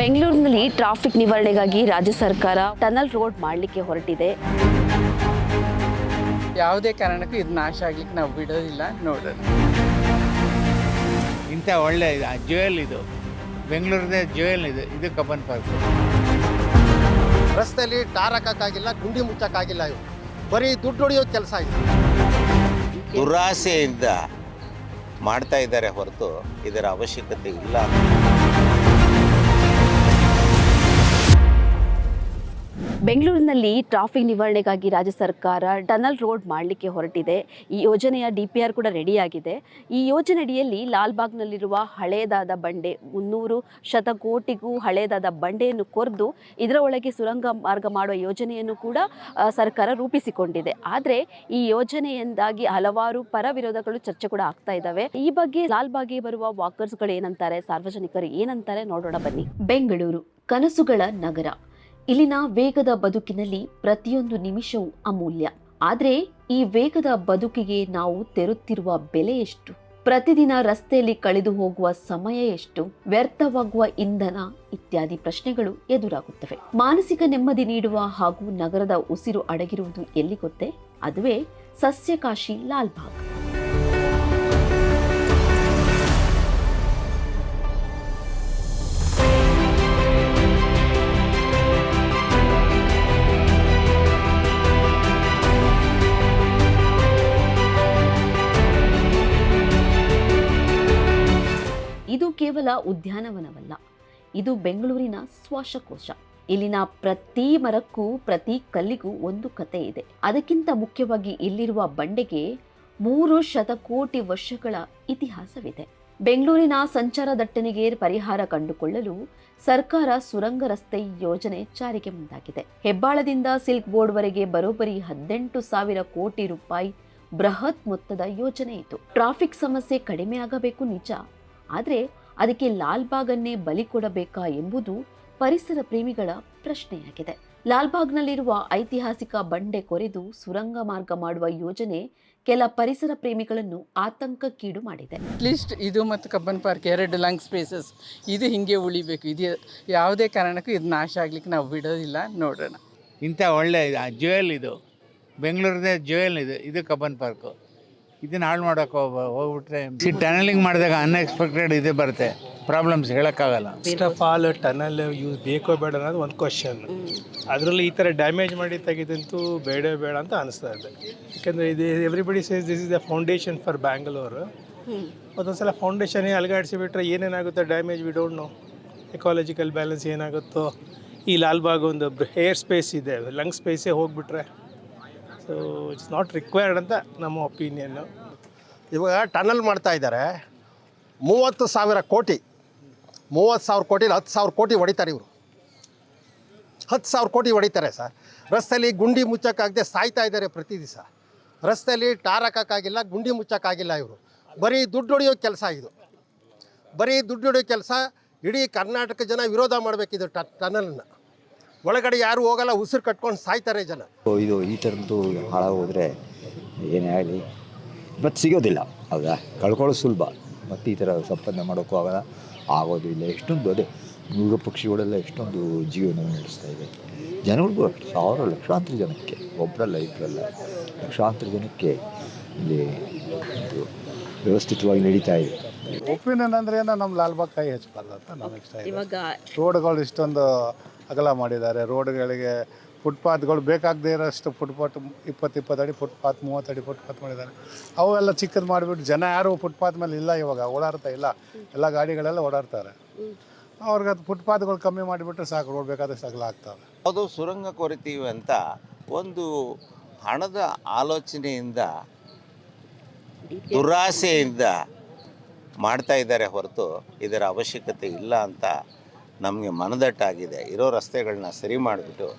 ಬೆಂಗಳೂರಿನಲ್ಲಿ ಟ್ರಾಫಿಕ್ ನಿವಾರಣೆಗಾಗಿ ರಾಜ್ಯ ಸರ್ಕಾರ ಟನಲ್ ರೋಡ್ ಮಾಡಲಿಕ್ಕೆ ಹೊರಟಿದೆ. ಯಾವುದೇ ಕಾರಣಕ್ಕೂ ಇದು ನಾಶ ಆಗ್ಲಿಕ್ಕೆ ನಾವು ಬಿಡೋದಿಲ್ಲ ನೋಡೋದು. ಇಂಥ ಒಳ್ಳೆ ಜ್ಯುವೆಲ್ ಇದು. ಬೆಂಗಳೂರಿನ ಜ್ಯುವೆಲ್ ಇದು ಇದು ಕಬ್ಬನ್ ಪಾರ್ಕ್. ರಸ್ತೆಯಲ್ಲಿ ಟಾರ್ ಹಾಕಕ್ಕಾಗಿಲ್ಲ ಗುಂಡಿ ಮುಚ್ಚಕ್ಕಾಗಿಲ್ಲ ಇವು ಬರೀ ದುಡ್ಡು ಹೊಡೆಯೋ ಕೆಲಸ ಇದು. ದುರಾಸೆಯಿಂದ ಮಾಡ್ತಾ ಇದ್ದಾರೆ ಹೊರತು ಇದರ ಅವಶ್ಯಕತೆ ಇಲ್ಲ. ಬೆಂಗಳೂರಿನಲ್ಲಿ ಟ್ರಾಫಿಕ್ ನಿವಾರಣೆಗಾಗಿ ರಾಜ್ಯ ಸರ್ಕಾರ ಟನಲ್ ರೋಡ್ ಮಾಡಲಿಕ್ಕೆ ಹೊರಟಿದೆ. ಈ ಯೋಜನೆಯ ಡಿ ಪಿ ಆರ್ ಕೂಡ ರೆಡಿಯಾಗಿದೆ. ಈ ಯೋಜನೆಯಡಿಯಲ್ಲಿ ಲಾಲ್ಬಾಗ್ನಲ್ಲಿರುವ ಹಳೆಯದಾದ ಬಂಡೆ ಮುನ್ನೂರು ಶತಕೋಟಿಗೂ ಹಳೆಯದಾದ ಬಂಡೆಯನ್ನು ಕೊರೆದು ಇದರ ಒಳಗೆ ಸುರಂಗ ಮಾರ್ಗ ಮಾಡುವ ಯೋಜನೆಯನ್ನು ಕೂಡ ಸರ್ಕಾರ ರೂಪಿಸಿಕೊಂಡಿದೆ. ಆದರೆ ಈ ಯೋಜನೆಯಿಂದಾಗಿ ಹಲವಾರು ಪರ ವಿರೋಧಗಳು ಚರ್ಚೆ ಕೂಡ ಆಗ್ತಾ ಇದ್ದಾವೆ. ಈ ಬಗ್ಗೆ ಲಾಲ್ಬಾಗ್ಗೆ ಬರುವ ವಾಕರ್ಸ್ಗಳು ಏನಂತಾರೆ ಸಾರ್ವಜನಿಕರು ಏನಂತಾರೆ? ನೋಡೋಣ ಬನ್ನಿ. ಬೆಂಗಳೂರು ಕನಸುಗಳ ನಗರ. ಇಲ್ಲಿನ ವೇಗದ ಬದುಕಿನಲ್ಲಿ ಪ್ರತಿಯೊಂದು ನಿಮಿಷವೂ ಅಮೂಲ್ಯ. ಆದರೆ ಈ ವೇಗದ ಬದುಕಿಗೆ ನಾವು ತೆರುತ್ತಿರುವ ಬೆಲೆ ಎಷ್ಟು? ಪ್ರತಿದಿನ ರಸ್ತೆಯಲ್ಲಿ ಕಳೆದು ಹೋಗುವ ಸಮಯ ಎಷ್ಟು? ವ್ಯರ್ಥವಾಗುವ ಇಂಧನ ಇತ್ಯಾದಿ ಪ್ರಶ್ನೆಗಳು ಎದುರಾಗುತ್ತವೆ. ಮಾನಸಿಕ ನೆಮ್ಮದಿ ನೀಡುವ ಹಾಗೂ ನಗರದ ಉಸಿರು ಅಡಗಿರುವುದು ಎಲ್ಲಿ ಗೊತ್ತೇ? ಅದುವೇ ಸಸ್ಯಕಾಶಿ ಲಾಲ್ಬಾಗ್. ಕೇವಲ ಉದ್ಯಾನವನವಲ್ಲ, ಇದು ಬೆಂಗಳೂರಿನ ಶ್ವಾಸಕೋಶ. ಇಲ್ಲಿನ ಪ್ರತಿ ಮರಕ್ಕೂ, ಪ್ರತಿ ಕಲ್ಲಿಗೂ ಒಂದು ಕತೆ ಇದೆ. ಅದಕ್ಕಿಂತ ಮುಖ್ಯವಾಗಿ ಇಲ್ಲಿರುವ ಬಂಡೆಗೆ ಮೂರು ಶತಕೋಟಿ ವರ್ಷಗಳ ಇತಿಹಾಸವಿದೆ. ಬೆಂಗಳೂರಿನ ಸಂಚಾರ ದಟ್ಟಣೆಗೆ ಪರಿಹಾರ ಕಂಡುಕೊಳ್ಳಲು ಸರ್ಕಾರ ಸುರಂಗ ರಸ್ತೆ ಯೋಜನೆ ಜಾರಿಗೆ ಮುಂದಾಗಿದೆ. ಹೆಬ್ಬಾಳದಿಂದ ಸಿಲ್ಕ್ ಬೋರ್ಡ್ವರೆಗೆ ಬರೋಬ್ಬರಿ ಹದಿನೆಂಟು ಸಾವಿರ ಕೋಟಿ ರೂಪಾಯಿ ಬೃಹತ್ ಮೊತ್ತದ ಯೋಜನೆ ಇದು ಟ್ರಾಫಿಕ್ ಸಮಸ್ಯೆ ಕಡಿಮೆಯಾಗಬೇಕು ನಿಜ, ಆದರೆ ಅದಕ್ಕೆ ಲಾಲ್ಬಾಗನ್ನೇ ಬಲಿ ಕೊಡಬೇಕಾ ಎಂಬುದು ಪರಿಸರ ಪ್ರೇಮಿಗಳ ಪ್ರಶ್ನೆಯಾಗಿದೆ. ಲಾಲ್ಬಾಗ್ನಲ್ಲಿರುವ ಐತಿಹಾಸಿಕ ಬಂಡೆ ಕೊರೆದು ಸುರಂಗ ಮಾರ್ಗ ಮಾಡುವ ಯೋಜನೆ ಕೆಲ ಪರಿಸರ ಪ್ರೇಮಿಗಳನ್ನು ಆತಂಕಕ್ಕೀಡು ಮಾಡಿದೆ. ಅಟ್ಲೀಸ್ಟ್ ಇದು ಮತ್ತು ಕಬ್ಬನ್ ಪಾರ್ಕ್ ಎರಡು ಲಂಗ್ ಸ್ಪೇಸಸ್ ಇದು ಹಿಂಗೆ ಉಳಿಬೇಕು. ಇದು ಯಾವುದೇ ಕಾರಣಕ್ಕೂ ಇದು ನಾಶ ಆಗ್ಲಿಕ್ಕೆ ನಾವು ಬಿಡೋದಿಲ್ಲ ನೋಡೋಣ. ಇಂಥ ಒಳ್ಳೆ ಜ್ಯುವೆಲ್ ಇದು. ಬೆಂಗಳೂರಿನ ಜ್ಯುವೆಲ್ ಇದು ಇದು ಕಬ್ಬನ್ ಪಾರ್ಕು. ಇದನ್ನ ಹಾಳು ಮಾಡೋಕೆ ಹೋಗ್ಬ ಹೋಗ್ಬಿಟ್ರೆ ಟನಲಿಂಗ್ ಮಾಡಿದಾಗ ಅನ್ಎಕ್ಸ್ಪೆಕ್ಟೆಡ್ ಇದು ಬರುತ್ತೆ. ಪ್ರಾಬ್ಲಮ್ಸ್ ಹೇಳೋಕ್ಕಾಗಲ್ಲ. First of all tunnel use ಬೇಕೋ ಬೇಡ ಅನ್ನೋದು ಒಂದು ಕ್ವಶನ್ ಅದರಲ್ಲಿ ಈ ಥರ ಡ್ಯಾಮೇಜ್ ಮಾಡಿ ತೆಗೆದಂತೂ ಬೇಡ ಬೇಡ ಅಂತ ಅನಿಸ್ತಾ ಇದೆ. ಯಾಕೆಂದರೆ ಇದು everybody says this is the foundation for Bangalore ಒಂದೊಂದ್ಸಲ ಫೌಂಡೇಶನ್ನೇ ಅಲಗಾಡಿಸಿ ಬಿಟ್ಟರೆ ಏನೇನಾಗುತ್ತೆ damage we don't know ecological balance ಏನಾಗುತ್ತೋ. ಈ ಲಾಲ್ಬಾಗ್ ಒಂದು ಏರ್ ಸ್ಪೇಸ್ ಇದೆ ಲಂಗ್ ಸ್ಪೇಸೇ ಹೋಗಿಬಿಟ್ರೆ. ಸೊ ಇಟ್ಸ್ ನಾಟ್ ರಿಕ್ವೈರ್ಡ್ ಅಂತ ನಮ್ಮ ಒಪಿನಿಯನ್ನು ಇವಾಗ ಟನಲ್ ಮಾಡ್ತಾ ಇದ್ದಾರೆ. ಮೂವತ್ತು ಸಾವಿರ ಕೋಟಿ, ಮೂವತ್ತು ಸಾವಿರ ಕೋಟಿ ಹತ್ತು ಸಾವಿರ ಕೋಟಿ ಹೊಡಿತಾರೆ ಇವರು. ಹತ್ತು ಸಾವಿರ ಕೋಟಿ ಹೊಡಿತಾರೆ ಸರ್. ರಸ್ತೆಯಲ್ಲಿ ಗುಂಡಿ ಮುಚ್ಚೋಕ್ಕಾಗದೆ ಸಾಯ್ತಾ ಇದ್ದಾರೆ ಪ್ರತಿ ದಿವಸ. ರಸ್ತೆಯಲ್ಲಿ ಟಾರ್ ಹಾಕೋಕ್ಕಾಗಿಲ್ಲ, ಗುಂಡಿ ಮುಚ್ಚೋಕ್ಕಾಗಿಲ್ಲ ಇವರು. ಬರೀ ದುಡ್ಡು ಹೊಡೆಯೋ ಕೆಲಸ ಇದು. ಬರೀ ದುಡ್ಡು ಹೊಡೆಯೋ ಕೆಲಸ, ಇಡೀ ಕರ್ನಾಟಕ ಜನ ವಿರೋಧ ಮಾಡಬೇಕಿದು ಟನಲನ್ನು ಒಳಗಡೆ ಯಾರು ಹೋಗಲ್ಲ ಉಸಿರು ಕಟ್ಕೊಂಡು ಸಾಯ್ತಾರೆ ಜನ. ಇದು ಈ ಥರದ್ದು ಹಾಳಾಗೋದ್ರೆ ಏನೇ ಆಗಲಿ. ಮತ್ತು ಸಿಗೋದಿಲ್ಲ ಹೌದಾ? ಕಳ್ಕೊಳ್ಳೋ ಸುಲಭ. ಮತ್ತು ಈ ಥರ ಸಂಪಾದನೆ ಮಾಡೋಕ್ಕೂ ಆಗಲ್ಲ ಆಗೋದು ಇಲ್ಲ. ಎಷ್ಟೊಂದು ಅದೇ ಮೃಗ ಪಕ್ಷಿಗಳೆಲ್ಲ ಎಷ್ಟೊಂದು ಜೀವನ ನಡೆಸ್ತಾ ಇದೆ. ಜನಗಳಿಗೂ ಅಷ್ಟು ಸಾವಿರ ಲಕ್ಷಾಂತರ ಜನಕ್ಕೆ ಒಬ್ಬರಲ್ಲ ಇಬ್ಬರಲ್ಲ ಲಕ್ಷಾಂತರ ಜನಕ್ಕೆ ಇಲ್ಲಿ ಇದು ವ್ಯವಸ್ಥಿತವಾಗಿ ನಡೀತಾ ಇದೆ. ಒಪಿನಿಯನ್ ಅಂದ್ರೆ ಏನೋ ನಮ್ಮ ಲಾಲ್ಬಾಗ್ ಕೈ ಹಚ್ಚಬಾರ್ದು ಅಂತ ನಮಗೆ ಇಷ್ಟ ಇವಾಗ ರೋಡ್ಗಳು ಇಷ್ಟೊಂದು ಅಗಲ ಮಾಡಿದ್ದಾರೆ. ರೋಡ್ಗಳಿಗೆ ಫುಟ್ಪಾತ್ಗಳು ಬೇಕಾಗದೇ ಇರೋಷ್ಟು ಫುಟ್ಪಾತ್ ಇಪ್ಪತ್ತು ಇಪ್ಪತ್ತು ಅಡಿ ಫುಟ್ಪಾತ್, ಮೂವತ್ತು ಅಡಿ ಫುಟ್ಪಾತ್ ಮಾಡಿದ್ದಾರೆ. ಅವೆಲ್ಲ ಚಿಕ್ಕದು ಮಾಡಿಬಿಟ್ಟು ಜನ ಯಾರು ಫುಟ್ಪಾತ್ ಮೇಲೆ ಇಲ್ಲ ಇವಾಗ, ಓಡಾಡ್ತಾ ಇಲ್ಲ. ಎಲ್ಲ ಗಾಡಿಗಳೆಲ್ಲ ಓಡಾಡ್ತಾರೆ. ಅವ್ರಿಗೆ ಅದು ಫುಟ್ಪಾತ್ಗಳು ಕಮ್ಮಿ ಮಾಡಿಬಿಟ್ರೆ ಸಾಕು, ರೋಡ್ ಬೇಕಾದಷ್ಟು ಅಗಲ ಆಗ್ತವೆ. ಅದು ಸುರಂಗ ಕೊರಿತೀವಿ ಅಂತ ಒಂದು ಹಣದ ಆಲೋಚನೆಯಿಂದ, ದುರಾಸೆಯಿಂದ ಮಾಡ್ತಾ ಇದ್ದಾರೆ ಹೊರತು ಇದರ ಅವಶ್ಯಕತೆ ಇಲ್ಲ ಅಂತ ನಮಗೆ ಮನದಟ್ಟಾಗಿದೆ. ಇರೋ ರಸ್ತೆಗಳನ್ನ ಸರಿ ಮಾಡಿಬಿಟ್ಟು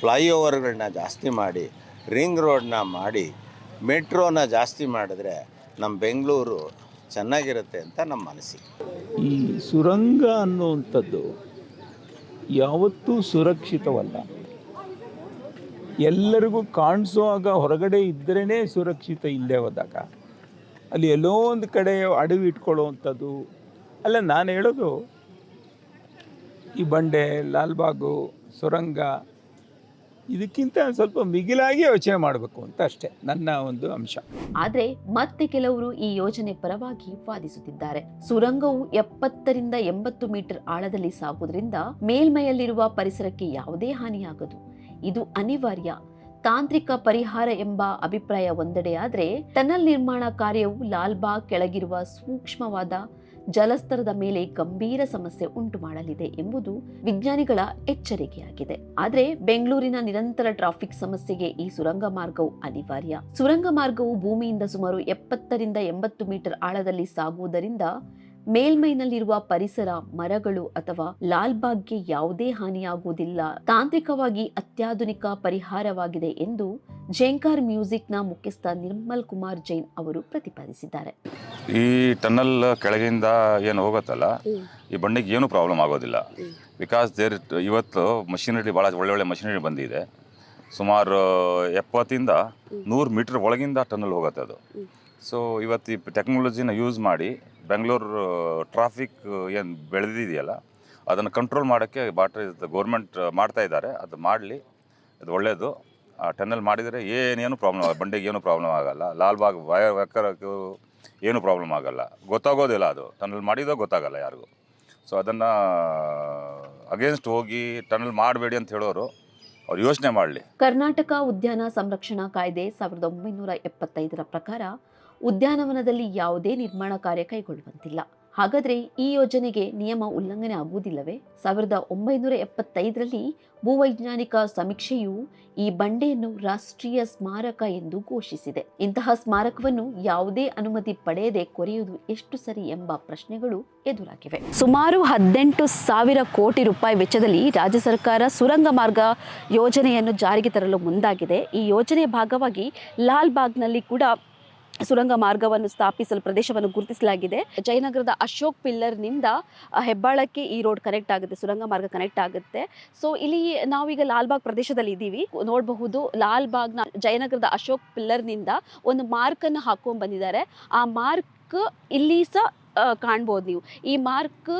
ಫ್ಲೈಓವರ್ಗಳನ್ನ ಜಾಸ್ತಿ ಮಾಡಿ, ರಿಂಗ್ ರೋಡ್ನ ಮಾಡಿ, ಮೆಟ್ರೋನ ಜಾಸ್ತಿ ಮಾಡಿದ್ರೆ ನಮ್ಮ ಬೆಂಗಳೂರು ಚೆನ್ನಾಗಿರುತ್ತೆ ಅಂತ ನಮ್ಮ ಮನಸ್ಸಿಗೆ. ಈ ಸುರಂಗ ಅನ್ನುವಂಥದ್ದು ಯಾವತ್ತೂ ಸುರಕ್ಷಿತವಲ್ಲ. ಎಲ್ಲರಿಗೂ ಕಾಣಿಸುವಾಗ ಹೊರಗಡೆ ಇದ್ದರೇ ಸುರಕ್ಷಿತ ಇಲ್ಲದೆ ಹೋದಾಗ. ಅಲ್ಲಿ ಎಲ್ಲೋ ಒಂದು ಕಡೆ ಅಡವಿ ಇಟ್ಕೊಳ್ಳುವಂಥದ್ದು. ಅಲ್ಲ, ನಾನು ಹೇಳೋದು ಈ ಬಂಡೆ, ಲಾಲ್ಬಾಗು, ಸುರಂಗ, ಇದಕ್ಕಿಂತ ಸ್ವಲ್ಪ ಮಿಗಿಲಾಗಿ ಯೋಚನೆ ಮಾಡಬೇಕು ಅಂತ ಅಷ್ಟೇ, ನನ್ನ ಒಂದು ಅಂಶ. ಆದರೆ ಮತ್ತೆ ಕೆಲವರು ಈ ಯೋಜನೆ ಪರವಾಗಿ ವಾದಿಸುತ್ತಿದ್ದಾರೆ. ಸುರಂಗವು ಎಪ್ಪತ್ತರಿಂದ ಎಂಬತ್ತು ಮೀಟರ್ ಆಳದಲ್ಲಿ ಸಾಗುವುದರಿಂದ ಮೇಲ್ಮೈಯಲ್ಲಿರುವ ಪರಿಸರಕ್ಕೆ ಯಾವುದೇ ಹಾನಿಯಾಗದು. ಇದು ಅನಿವಾರ್ಯ. ತಾಂತ್ರಿಕ ಪರಿಹಾರ ಎಂಬ ಅಭಿಪ್ರಾಯ ಒಂದೆಡೆಯಾದರೆ, ಟನಲ್ ನಿರ್ಮಾಣ ಕಾರ್ಯವು ಲಾಲ್ಬಾಗ್ ಕೆಳಗಿರುವ ಸೂಕ್ಷ್ಮವಾದ ಜಲಸ್ತರದ ಮೇಲೆ ಗಂಭೀರ ಸಮಸ್ಯೆ ಉಂಟು ಮಾಡಲಿದೆ ಎಂಬುದು ವಿಜ್ಞಾನಿಗಳ ಎಚ್ಚರಿಕೆಯಾಗಿದೆ. ಆದರೆ, ಬೆಂಗಳೂರಿನ ನಿರಂತರ ಟ್ರಾಫಿಕ್ ಸಮಸ್ಯೆಗೆ ಈ ಸುರಂಗ ಮಾರ್ಗವು ಅನಿವಾರ್ಯ. ಸುರಂಗ ಮಾರ್ಗವು ಭೂಮಿಯಿಂದ ಸುಮಾರು ಎಪ್ಪತ್ತರಿಂದ ಎಂಬತ್ತು ಮೀಟರ್ ಆಳದಲ್ಲಿ ಸಾಗುವುದರಿಂದ ಮೇಲ್ಮೈನಲ್ಲಿರುವ ಪರಿಸರ ಮರಗಳು ಅಥವಾ ಲಾಲ್ಬಾಗ್ಗೆ ಯಾವುದೇ ಹಾನಿಯಾಗುವುದಿಲ್ಲ. ತಾಂತ್ರಿಕವಾಗಿ ಅತ್ಯಾಧುನಿಕ ಪರಿಹಾರವಾಗಿದೆ ಎಂದು ಜೇಂಕಾರ್ ಮ್ಯೂಸಿಕ್ನ ಮುಖ್ಯಸ್ಥ ನಿರ್ಮಲ್ ಕುಮಾರ್ ಜೈನ್ ಅವರು ಪ್ರತಿಪಾದಿಸಿದ್ದಾರೆ. ಈ ಟನ್ನಲ್ ಕೆಳಗಿಂದ ಏನು ಹೋಗುತ್ತಲ್ಲ ಈ ಬಂಡೆಗೆ ಏನು ಪ್ರಾಬ್ಲಮ್ ಆಗೋದಿಲ್ಲ. ಬಿಕಾಸ್ ದೇರ್ ಇವತ್ತು ಮಷಿನರಿ ಭಾಳ ಒಳ್ಳೆ ಒಳ್ಳೆ ಮಷಿನರಿ ಬಂದಿದೆ. ಸುಮಾರು ಎಪ್ಪತ್ತಿಂದ ನೂರು ಮೀಟರ್ ಒಳಗಿಂದ ಟನ್ನಲ್ ಹೋಗುತ್ತೆ ಅದು. ಸೊ ಇವತ್ತು ಈ ಟೆಕ್ನಾಲಜಿನ ಯೂಸ್ ಮಾಡಿ ಬೆಂಗಳೂರು ಟ್ರಾಫಿಕ್ ಏನು ಬೆಳೆದಿದೆಯಲ್ಲ, ಅದನ್ನು ಕಂಟ್ರೋಲ್ ಮಾಡೋಕ್ಕೆ ಬಾಟ್ರಿ ಗೌರ್ಮೆಂಟ್ ಮಾಡ್ತಾ ಇದ್ದಾರೆ. ಅದು ಮಾಡಲಿ ಅದು ಒಳ್ಳೆಯದು ಆ ಟನ್ನಲ್ ಮಾಡಿದರೆ ಏನೇನು ಪ್ರಾಬ್ಲಮ್ ಆಗಲ್ಲ ಬಂಡೆಗೆ ಏನು ಪ್ರಾಬ್ಲಮ್ ಆಗಲ್ಲ ಲಾಲ್ಬಾಗ್ ವಯರ್ ಎಕ್ಕರಕ್ಕೂ ಏನು ಪ್ರಾಬ್ಲಮ್ ಆಗಲ್ಲ. ಗೊತ್ತಾಗೋದಿಲ್ಲ ಅದು. ಟನಲ್ ಮಾಡಿದೋ ಗೊತ್ತಾಗಲ್ಲ ಯಾರಿಗೂ. ಸೊ ಅದನ್ನು ಅಗೇನ್ಸ್ಟ್ ಹೋಗಿ ಟನಲ್ ಮಾಡಬೇಡಿ ಅಂತ ಹೇಳೋರು, ಅವ್ರು ಯೋಚನೆ ಮಾಡಲಿ. ಕರ್ನಾಟಕ ಉದ್ಯಾನ ಸಂರಕ್ಷಣಾ ಕಾಯ್ದೆ ಸಾವಿರದ ಒಂಬೈನೂರ ಎಪ್ಪತ್ತೈದರ ಪ್ರಕಾರ ಉದ್ಯಾನವನದಲ್ಲಿ ಯಾವುದೇ ನಿರ್ಮಾಣ ಕಾರ್ಯ ಕೈಗೊಳ್ಳುವಂತಿಲ್ಲ. ಹಾಗಾದ್ರೆ ಈ ಯೋಜನೆಗೆ ನಿಯಮ ಉಲ್ಲಂಘನೆ ಆಗುವುದಿಲ್ಲವೇ? ಸಾವಿರದ ಒಂಬೈನೂರ ಎಪ್ಪತ್ತೈದರಲ್ಲಿ ಭೂವೈಜ್ಞಾನಿಕ ಸಮೀಕ್ಷೆಯು ಈ ಬಂಡೆಯನ್ನು ರಾಷ್ಟ್ರೀಯ ಸ್ಮಾರಕ ಎಂದು ಘೋಷಿಸಿದೆ. ಇಂತಹ ಸ್ಮಾರಕವನ್ನು ಯಾವುದೇ ಅನುಮತಿ ಪಡೆಯದೆ ಕೊರೆಯುವುದು ಎಷ್ಟು ಸರಿ ಎಂಬ ಪ್ರಶ್ನೆಗಳು ಎದುರಾಗಿವೆ. ಸುಮಾರು ಹದಿನೆಂಟು ಸಾವಿರ ಕೋಟಿ ರೂಪಾಯಿ ವೆಚ್ಚದಲ್ಲಿ ರಾಜ್ಯ ಸರ್ಕಾರ ಸುರಂಗ ಮಾರ್ಗ ಯೋಜನೆಯನ್ನು ಜಾರಿಗೆ ತರಲು ಮುಂದಾಗಿದೆ. ಈ ಯೋಜನೆಯ ಭಾಗವಾಗಿ ಲಾಲ್ ಬಾಗ್ನಲ್ಲಿ ಕೂಡ ಸುರಂಗ ಮಾರ್ಗವನ್ನು ಸ್ಥಾಪಿಸಲು ಪ್ರದೇಶವನ್ನು ಗುರುತಿಸಲಾಗಿದೆ. ಜಯನಗರದ ಅಶೋಕ್ ಪಿಲ್ಲರ್ನಿಂದ ಹೆಬ್ಬಾಳಕ್ಕೆ ಈ ರೋಡ್ ಕನೆಕ್ಟ್ ಆಗುತ್ತೆ, ಸುರಂಗ ಮಾರ್ಗ ಕನೆಕ್ಟ್ ಆಗುತ್ತೆ. ಸೊ ಇಲ್ಲಿ ನಾವೀಗ ಲಾಲ್ಬಾಗ್ ಪ್ರದೇಶದಲ್ಲಿ ಇದ್ದೀವಿ ನೋಡಬಹುದು, ಲಾಲ್ಬಾಗ್ನ ಜಯನಗರದ ಅಶೋಕ್ ಪಿಲ್ಲರ್ನಿಂದ ಒಂದು ಮಾರ್ಕನ್ನು ಹಾಕೊಂಡು ಬಂದಿದ್ದಾರೆ. ಆ ಮಾರ್ಕ್ ಇಲ್ಲಿ ಸಹ ಕಾಣ್ಬೋದು ನೀವು. ಈ ಮಾರ್ಕ್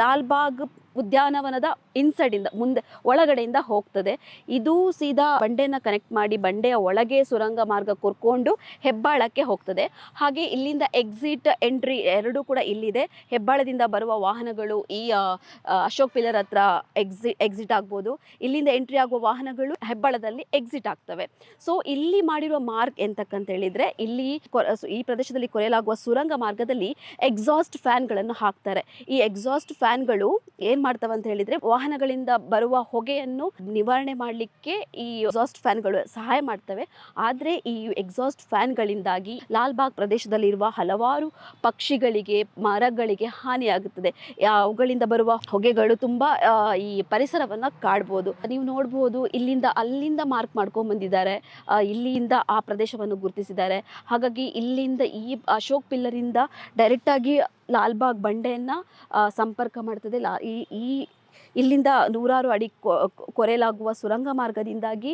ಲಾಲ್ಬಾಗ್ ಉದ್ಯಾನವನದ ಇನ್ಸೈಡಿಂದ ಮುಂದೆ, ಒಳಗಡೆಯಿಂದ ಹೋಗ್ತದೆ. ಇದು ಸೀದಾ ಬಂಡೆನ ಕನೆಕ್ಟ್ ಮಾಡಿ ಬಂಡೆಯ ಒಳಗೆ ಸುರಂಗ ಮಾರ್ಗ ಕೊರ್ಕೊಂಡು ಹೆಬ್ಬಾಳಕ್ಕೆ ಹೋಗ್ತದೆ. ಹಾಗೆ ಇಲ್ಲಿಂದ ಎಕ್ಸಿಟ್ ಎಂಟ್ರಿ ಎರಡೂ ಕೂಡ ಇಲ್ಲಿದೆ. ಹೆಬ್ಬಾಳದಿಂದ ಬರುವ ವಾಹನಗಳು ಈ ಅಶೋಕ್ ಪಿಲ್ಲರ್ ಹತ್ರ ಎಕ್ಸಿ ಎಕ್ಸಿಟ್ ಆಗ್ಬೋದು. ಇಲ್ಲಿಂದ ಎಂಟ್ರಿ ಆಗುವ ವಾಹನಗಳು ಹೆಬ್ಬಾಳದಲ್ಲಿ ಎಕ್ಸಿಟ್ ಆಗ್ತವೆ. ಸೊ ಇಲ್ಲಿ ಮಾಡಿರುವ ಮಾರ್ಕ್ ಎಂತಕ್ಕಂತ ಹೇಳಿದ್ರೆ, ಇಲ್ಲಿ ಈ ಪ್ರದೇಶದಲ್ಲಿ ಕೊರೆಯಲಾಗುವ ಸುರಂಗ ಮಾರ್ಗದಲ್ಲಿ ಎಕ್ಸಾಸ್ಟ್ ಫ್ಯಾನ್ಗಳನ್ನು ಹಾಕ್ತಾರೆ. ಈ ಎಕ್ಸಾಸ್ಟ್ ಫ್ಯಾನ್ಗಳು ಏನ್ ಮಾಡ್ತವೆ ಅಂತ ಹೇಳಿದ್ರೆ ವಾಹನಗಳಿಂದ ಬರುವ ಹೊಗೆಯನ್ನು ನಿವಾರಣೆ ಮಾಡಲಿಕ್ಕೆ ಈ ಎಕ್ಸಾಸ್ಟ್ ಫ್ಯಾನ್ಗಳು ಸಹಾಯ ಮಾಡ್ತವೆ. ಆದರೆ ಈ ಎಕ್ಸಾಸ್ಟ್ ಫ್ಯಾನ್ಗಳಿಂದಾಗಿ ಲಾಲ್ಬಾಗ್ ಪ್ರದೇಶದಲ್ಲಿರುವ ಹಲವಾರು ಪಕ್ಷಿಗಳಿಗೆ, ಮರಗಳಿಗೆ ಹಾನಿಯಾಗುತ್ತದೆ. ಅವುಗಳಿಂದ ಬರುವ ಹೊಗೆಗಳು ತುಂಬ ಈ ಪರಿಸರವನ್ನು ಕಾಡ್ಬೋದು. ನೀವು ನೋಡ್ಬೋದು, ಇಲ್ಲಿಂದ ಅಲ್ಲಿಂದ ಮಾರ್ಕ್ ಮಾಡ್ಕೊಂಡು ಬಂದಿದ್ದಾರೆ. ಇಲ್ಲಿಂದ ಆ ಪ್ರದೇಶವನ್ನು ಗುರುತಿಸಿದ್ದಾರೆ. ಹಾಗಾಗಿ ಇಲ್ಲಿಂದ ಈ ಅಶೋಕ್ ಪಿಲ್ಲರಿಂದ ಡೈರೆಕ್ಟಾಗಿ ಲಾಲ್ಬಾಗ್ ಬಂಡೆಯನ್ನು ಸಂಪರ್ಕ ಮಾಡ್ತದೆ. ಲಾ ಈ ಇಲ್ಲಿಂದ ನೂರಾರು ಅಡಿ ಕೊರೆಯಲಾಗುವ ಸುರಂಗ ಮಾರ್ಗದಿಂದಾಗಿ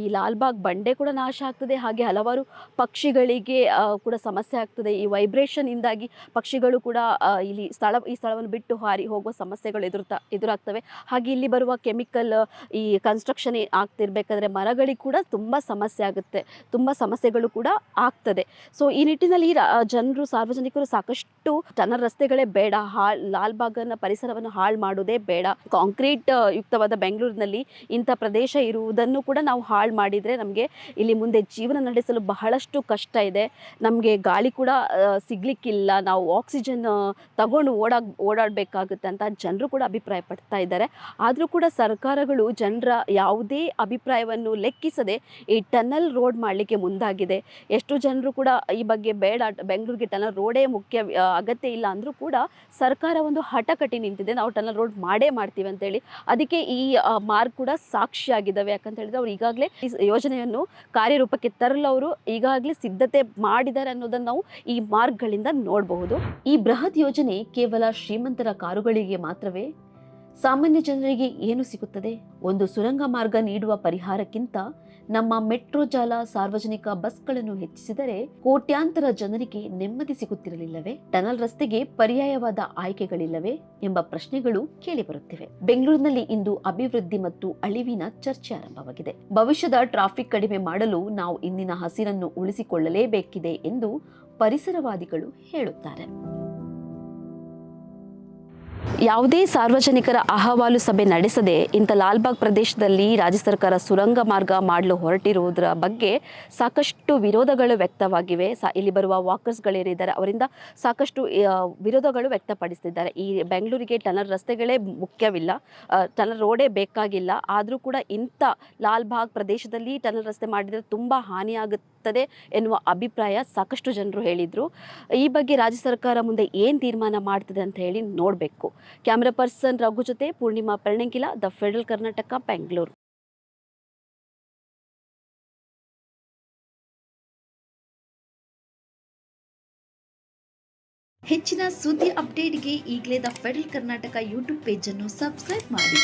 ಈ ಲಾಲ್ಬಾಗ್ ಬಂಡೆ ಕೂಡ ನಾಶ ಆಗ್ತದೆ. ಹಾಗೆ ಹಲವಾರು ಪಕ್ಷಿಗಳಿಗೆ ಕೂಡ ಸಮಸ್ಯೆ ಆಗ್ತದೆ. ಈ ವೈಬ್ರೇಷನ್ ಇಂದಾಗಿ ಪಕ್ಷಿಗಳು ಕೂಡ ಇಲ್ಲಿ ಸ್ಥಳ, ಈ ಸ್ಥಳವನ್ನು ಬಿಟ್ಟು ಹಾರಿ ಹೋಗುವ ಸಮಸ್ಯೆಗಳು ಎದುರುತ್ತಾ ಎದುರಾಗ್ತವೆ. ಹಾಗೆ ಇಲ್ಲಿ ಬರುವ ಕೆಮಿಕಲ್, ಈ ಕನ್ಸ್ಟ್ರಕ್ಷನ್ ಆಗ್ತಿರ್ಬೇಕಾದ್ರೆ ಮರಗಳಿಗೆ ಕೂಡ ತುಂಬ ಸಮಸ್ಯೆ ಆಗುತ್ತೆ. ತುಂಬ ಸಮಸ್ಯೆಗಳು ಕೂಡ ಆಗ್ತದೆ. ಸೊ ಈ ನಿಟ್ಟಿನಲ್ಲಿ ಜನರು, ಸಾರ್ವಜನಿಕರು ಸಾಕಷ್ಟು ಟನಲ್ ರಸ್ತೆಗಳೇ ಬೇಡ. ಹಾಳ್, ಲಾಲ್ಬಾಗನ ಪರಿಸರವನ್ನು ಹಾಳು ಮಾಡೋದೇ ಬೇಡ. ಕಾಂಕ್ರೀಟ್ ಯುಕ್ತವಾದ ಬೆಂಗಳೂರಿನಲ್ಲಿ ಇಂಥ ಪ್ರದೇಶ ಇರುವುದನ್ನು ಕೂಡ ನಾವು ಹಾಳು ಮಾಡಿದರೆ ನಮಗೆ ಇಲ್ಲಿ ಮುಂದೆ ಜೀವನ ನಡೆಸಲು ಬಹಳಷ್ಟು ಕಷ್ಟ ಇದೆ. ನಮಗೆ ಗಾಳಿ ಕೂಡ ಸಿಗ್ಲಿಕ್ಕಿಲ್ಲ. ನಾವು ಆಕ್ಸಿಜನ್ ತಗೊಂಡು ಓಡಾ ಓಡಾಡಬೇಕಾಗುತ್ತೆ ಅಂತ ಜನರು ಕೂಡ ಅಭಿಪ್ರಾಯ ಪಡ್ತಾ ಇದ್ದಾರೆ. ಆದರೂ ಕೂಡ ಸರ್ಕಾರಗಳು ಜನರ ಯಾವುದೇ ಅಭಿಪ್ರಾಯವನ್ನು ಲೆಕ್ಕಿಸದೆ ಈ ಟನಲ್ ರೋಡ್ ಮಾಡಲಿಕ್ಕೆ ಮುಂದಾಗಿದೆ. ಎಷ್ಟು ಜನರು ಕೂಡ ಈ ಬಗ್ಗೆ ಬೇಡ, ಬೆಂಗಳೂರಿಗೆ ಟನಲ್ ರೋಡೇ ಮುಖ್ಯ ಅಗತ್ಯ ಇಲ್ಲ ಅಂದರೂ ಕೂಡ ಸರ್ಕಾರ ಒಂದು ಹಠ ಕಟ್ಟಿ ನಿಂತಿದೆ. ನಾವು ಟನಲ್ ರೋಡ್ ಮಾಡೇ ಮಾಡ್ತೀವಿ. ಅಂತೇಳಿ. ಅದಕ್ಕೆ ಈ ಮಾರ್ಕ್ ಕೂಡ ಸಾಕ್ಷಿಯಾಗಿದ್ದಾವೆ. ಯಾಕಂತ ಹೇಳಿದ್ರೆ ಅವ್ರು ಈಗಾಗಲೇ ಈ ಯೋಜನೆಯನ್ನು ಕಾರ್ಯರೂಪಕ್ಕೆ ತರಲು ಅವರು ಈಗಾಗಲೇ ಸಿದ್ಧತೆ ಮಾಡಿದ್ದಾರೆ ಅನ್ನೋದನ್ನು ನಾವು ಈ ಮಾರ್ಕ್ಗಳಿಂದ ನೋಡಬಹುದು. ಈ ಬೃಹತ್ ಯೋಜನೆ ಕೇವಲ ಶ್ರೀಮಂತರ ಕಾರುಗಳಿಗೆ ಮಾತ್ರವೇ? ಸಾಮಾನ್ಯ ಜನರಿಗೆ ಏನು ಸಿಗುತ್ತದೆ? ಒಂದು ಸುರಂಗ ಮಾರ್ಗ ನೀಡುವ ಪರಿಹಾರಕ್ಕಿಂತ ನಮ್ಮ ಮೆಟ್ರೋ ಜಾಲ ಸಾರ್ವಜನಿಕ ಬಸ್ಗಳನ್ನು ಹೆಚ್ಚಿಸಿದರೆ ಕೋಟ್ಯಾಂತರ ಜನರಿಗೆ ನೆಮ್ಮದಿ ಸಿಗುತ್ತಿರಲಿಲ್ಲವೇ? ಟನಲ್ ರಸ್ತೆಗೆ ಪರ್ಯಾಯವಾದ ಆಯ್ಕೆಗಳಿಲ್ಲವೇ? ಎಂಬ ಪ್ರಶ್ನೆಗಳು ಕೇಳಿಬರುತ್ತಿವೆ. ಬೆಂಗಳೂರಿನಲ್ಲಿ ಇಂದು ಅಭಿವೃದ್ಧಿ ಮತ್ತು ಅಳಿವಿನ ಚರ್ಚೆ ಆರಂಭವಾಗಿದೆ. ಭವಿಷ್ಯದ ಟ್ರಾಫಿಕ್ ಕಡಿಮೆ ಮಾಡಲು ನಾವು ಇಂದಿನ ಹಸಿರನ್ನು ಉಳಿಸಿಕೊಳ್ಳಲೇಬೇಕಿದೆ ಎಂದು ಪರಿಸರವಾದಿಗಳು ಹೇಳುತ್ತಾರೆ. ಯಾವುದೇ ಸಾರ್ವಜನಿಕರ ಅಹವಾಲು ಸಭೆ ನಡೆಸದೆ ಇಂಥ ಲಾಲ್ಬಾಗ್ ಪ್ರದೇಶದಲ್ಲಿ ರಾಜ್ಯ ಸರ್ಕಾರ ಸುರಂಗ ಮಾರ್ಗ ಮಾಡಲು ಹೊರಟಿರುವುದರ ಬಗ್ಗೆ ಸಾಕಷ್ಟು ವಿರೋಧಗಳು ವ್ಯಕ್ತವಾಗಿವೆ. ಇಲ್ಲಿ ಬರುವ ವಾಕರ್ಸ್ಗಳೇನಿದ್ದಾರೆ ಅವರಿಂದ ಸಾಕಷ್ಟು ವಿರೋಧಗಳು ವ್ಯಕ್ತಪಡಿಸ್ತಿದ್ದಾರೆ ಈ ಬೆಂಗಳೂರಿಗೆ ಟನಲ್ ರಸ್ತೆಗಳೇ ಮುಖ್ಯವಿಲ್ಲ. ಟನಲ್ ರೋಡೇ ಬೇಕಾಗಿಲ್ಲ. ಆದರೂ ಕೂಡ ಇಂಥ ಲಾಲ್ಬಾಗ್ ಪ್ರದೇಶದಲ್ಲಿ ಟನಲ್ ರಸ್ತೆ ಮಾಡಿದರೆ ತುಂಬ ಹಾನಿಯಾಗುತ್ತದೆ ಎನ್ನುವ ಅಭಿಪ್ರಾಯ ಸಾಕಷ್ಟು ಜನರು ಹೇಳಿದರು. ಈ ಬಗ್ಗೆ ರಾಜ್ಯ ಸರ್ಕಾರ ಮುಂದೆ ಏನು ತೀರ್ಮಾನ ಮಾಡ್ತದೆ ಅಂತ ಹೇಳಿ ನೋಡಬೇಕು. ಕ್ಯಾಮ್ರಾ ಪರ್ಸನ್ ರಘು ಜೊತೆ ಪೂರ್ಣಿಮಾ ಪರ್ಣಂಕಿಲ, ದ ಫೆಡರಲ್ ಕರ್ನಾಟಕ, ಬೆಂಗಳೂರು. ಹೆಚ್ಚಿನ ಸುದ್ದಿ ಅಪ್ಡೇಟ್ಗೆ ಈಗಲೇ ದ ಫೆಡರಲ್ ಕರ್ನಾಟಕ ಯೂಟ್ಯೂಬ್ ಪೇಜನ್ನು ಸಬ್ಸ್ಕ್ರೈಬ್ ಮಾಡಿ.